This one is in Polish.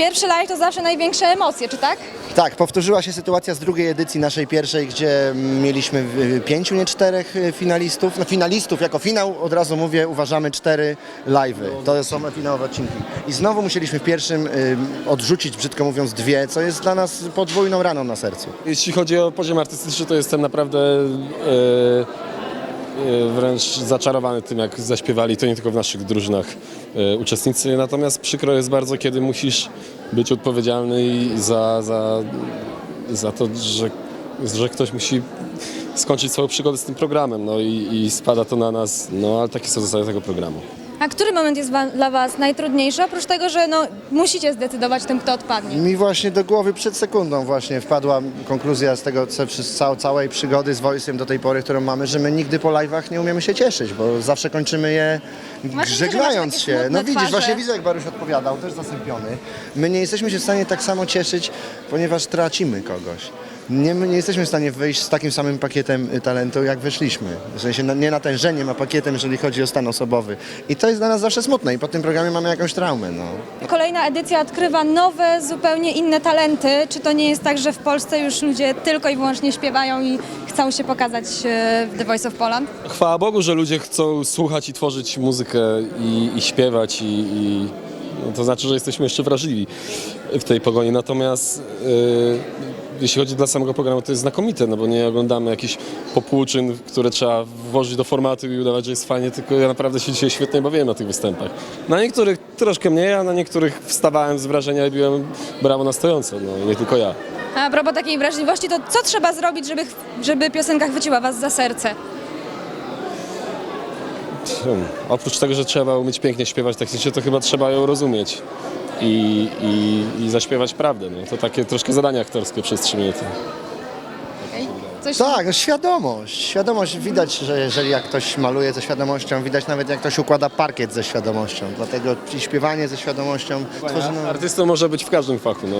Pierwszy live to zawsze największe emocje, czy tak? Tak, powtórzyła się sytuacja z drugiej edycji naszej pierwszej, gdzie mieliśmy y, pięciu, nie czterech y, finalistów. No finalistów, jako finał od razu mówię, uważamy cztery live'y. To są finałowe odcinki. I znowu musieliśmy w pierwszym y, odrzucić, brzydko mówiąc, dwie, co jest dla nas podwójną raną na sercu. Jeśli chodzi o poziom artystyczny, to jestem naprawdę wręcz zaczarowany tym, jak zaśpiewali, to nie tylko w naszych drużynach e, uczestnicy. Natomiast przykro jest bardzo, kiedy musisz być odpowiedzialny za, za, za to, że, że ktoś musi skończyć swoją przygodę z tym programem. No i, i spada to na nas, no ale takie są zasady tego programu. A który moment jest wa- dla Was najtrudniejszy? Oprócz tego, że no, musicie zdecydować tym, kto odpadnie. Mi właśnie do głowy przed sekundą właśnie wpadła konkluzja z tego cał, całej przygody z Voice'em do tej pory, którą mamy, że my nigdy po live'ach nie umiemy się cieszyć, bo zawsze kończymy je że żegnając takie się. smutne No widzisz, twarze. właśnie widzę jak Baruś odpowiadał, też zasępiony. My nie jesteśmy się w stanie tak samo cieszyć, ponieważ tracimy kogoś. Nie, my nie jesteśmy w stanie wyjść z takim samym pakietem y, talentu, jak wyszliśmy. W sensie na- nie natężeniem, a pakietem, jeżeli chodzi o stan osobowy. I to jest dla nas zawsze smutne i po tym programie mamy jakąś traumę. No. Kolejna edycja odkrywa nowe, zupełnie inne talenty. Czy to nie jest tak, że w Polsce już ludzie tylko i wyłącznie śpiewają i chcą się pokazać e, w The Voice of Poland? Chwała Bogu, że ludzie chcą słuchać i tworzyć muzykę i, i śpiewać i, i no to znaczy, że jesteśmy jeszcze wrażliwi w tej pogoni. Natomiast yy, jeśli chodzi dla samego programu, to jest znakomite, no bo nie oglądamy jakichś popłuczyn, które trzeba włożyć do formatu i udawać, że jest fajnie, tylko ja naprawdę się dzisiaj świetnie bawiłem na tych występach. Na niektórych troszkę mniej, a na niektórych wstawałem z wrażenia i biłem brawo na stojąco, no nie tylko ja. A propos takiej wrażliwości, to co trzeba zrobić, żeby, żeby piosenka chwyciła Was za serce? Hmm. Oprócz tego, że trzeba umieć pięknie śpiewać tekstycznie, to chyba trzeba ją rozumieć i, i, i zaśpiewać prawdę. No. To takie troszkę zadanie aktorskie przez trzy minuty. Coś Tak, no świadomość. Świadomość widać, że jeżeli jak ktoś maluje ze świadomością, widać nawet jak ktoś układa parkiet ze świadomością. Dlatego i śpiewanie ze świadomością tworzy no, Artystą może być w każdym fachu. No.